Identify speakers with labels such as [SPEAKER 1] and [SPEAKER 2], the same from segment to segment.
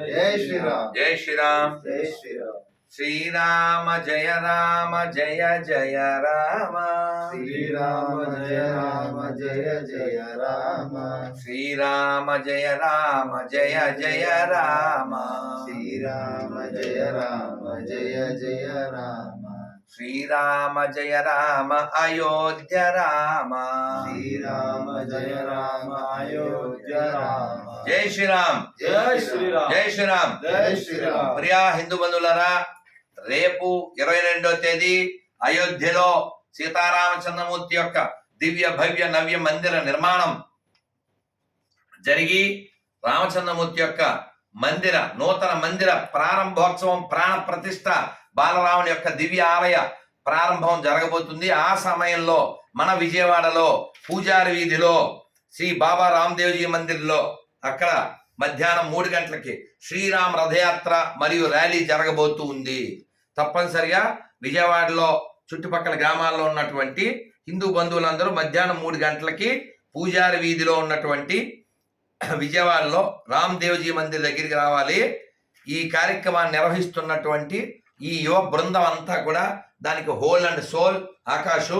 [SPEAKER 1] జై శ్రీరామ్.
[SPEAKER 2] జై శ్రీరామ్.
[SPEAKER 1] జై శ్రీరామ్.
[SPEAKER 2] శ్రీరామ జయ రామ జయ జయ రామ.
[SPEAKER 1] శ్రీరామ జయ రామ జయ జయ రామ.
[SPEAKER 2] శ్రీరామ జయ రామ జయ జయ రామ.
[SPEAKER 1] శ్రీరామ జయ రామ జయ జయ రామ.
[SPEAKER 2] శ్రీరామ జయ రామ అయోధ్య రామ.
[SPEAKER 1] శ్రీరామ జయ రామ అయోధ్య రామ.
[SPEAKER 2] జై శ్రీరామ్.
[SPEAKER 1] జై శ్రీరామ్.
[SPEAKER 2] జై శ్రీరామ్.
[SPEAKER 1] జై శ్రీరామ్.
[SPEAKER 2] ప్రియా హిందూ బంధువులరా రేపు ఇరవై రెండో తేదీ అయోధ్యలో సీతారామచంద్రమూర్తి యొక్క దివ్య భవ్య నవ్య మందిర నిర్మాణం జరిగి రామచంద్రమూర్తి యొక్క మందిర నూతన మందిర ప్రారంభోత్సవం ప్రాణ ప్రతిష్ట బాలరాముని యొక్క దివ్య ఆలయ ప్రారంభం జరగబోతుంది. ఆ సమయంలో మన విజయవాడలో పూజారి వీధిలో శ్రీ బాబా రామ్దేవ్జీ మందిర్లో అక్కడ మధ్యాహ్నం మూడు గంటలకి శ్రీరామ్ రథయాత్ర మరియు ర్యాలీ జరగబోతూ ఉంది. తప్పనిసరిగా విజయవాడలో చుట్టుపక్కల గ్రామాల్లో ఉన్నటువంటి హిందూ బంధువులందరూ మధ్యాహ్నం మూడు గంటలకి పూజారి వీధిలో ఉన్నటువంటి విజయవాడలో రామ్ దేవ్జీ మందిర్ దగ్గరికి రావాలి. ఈ కార్యక్రమాన్ని నిర్వహిస్తున్నటువంటి ఈ యువ బృందం అంతా కూడా దానికి హోల్ అండ్ సోల్ ఆకాశు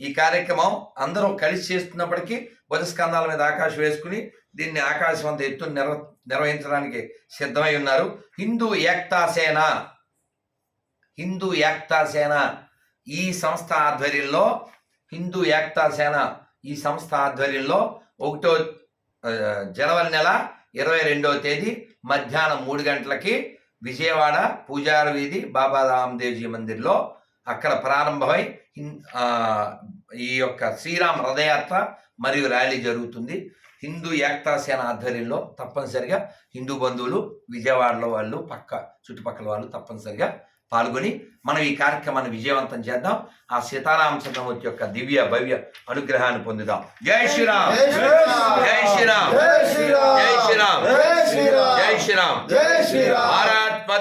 [SPEAKER 2] ఈ కార్యక్రమం అందరూ కలిసి చేస్తున్నప్పటికీ భుజస్కంధాల మీద ఆకాశం వేసుకుని దీన్ని ఆకాశం అంత ఎత్తు నిర్వ నిర్వహించడానికి సిద్ధమై ఉన్నారు. హిందూ ఏక్తా సేన. హిందూ ఏక్తా సేన. ఈ సంస్థ ఆధ్వర్యంలో హిందూ ఏక్తా సేన ఈ సంస్థ ఆధ్వర్యంలో ఒకటో జనవరి నెల ఇరవై రెండవ తేదీ మధ్యాహ్నం మూడు గంటలకి విజయవాడ పూజారి వీధి బాబా రామదేవ్జీ మందిర్లో అక్కడ ప్రారంభమై ఈ యొక్క శ్రీరామ రథయాత్ర మరియు ర్యాలీ జరుగుతుంది. హిందూ ఏక్తా సేన ఆధ్వర్యంలో తప్పనిసరిగా హిందూ బంధువులు విజయవాడలో వాళ్ళు పక్క చుట్టుపక్కల వాళ్ళు తప్పనిసరిగా పాల్గొని మనం ఈ కార్యక్రమాన్ని విజయవంతం చేద్దాం. ఆ సీతారామచంద్రమూర్తి యొక్క దివ్య భవ్య అనుగ్రహాన్ని పొందుదాం. జై శ్రీరామ్!
[SPEAKER 1] జై శ్రీరామ్!
[SPEAKER 2] జై శ్రీరామ్!
[SPEAKER 1] జై శ్రీరామ్!
[SPEAKER 2] జై శ్రీరామ్!
[SPEAKER 1] జై శ్రీరామ్!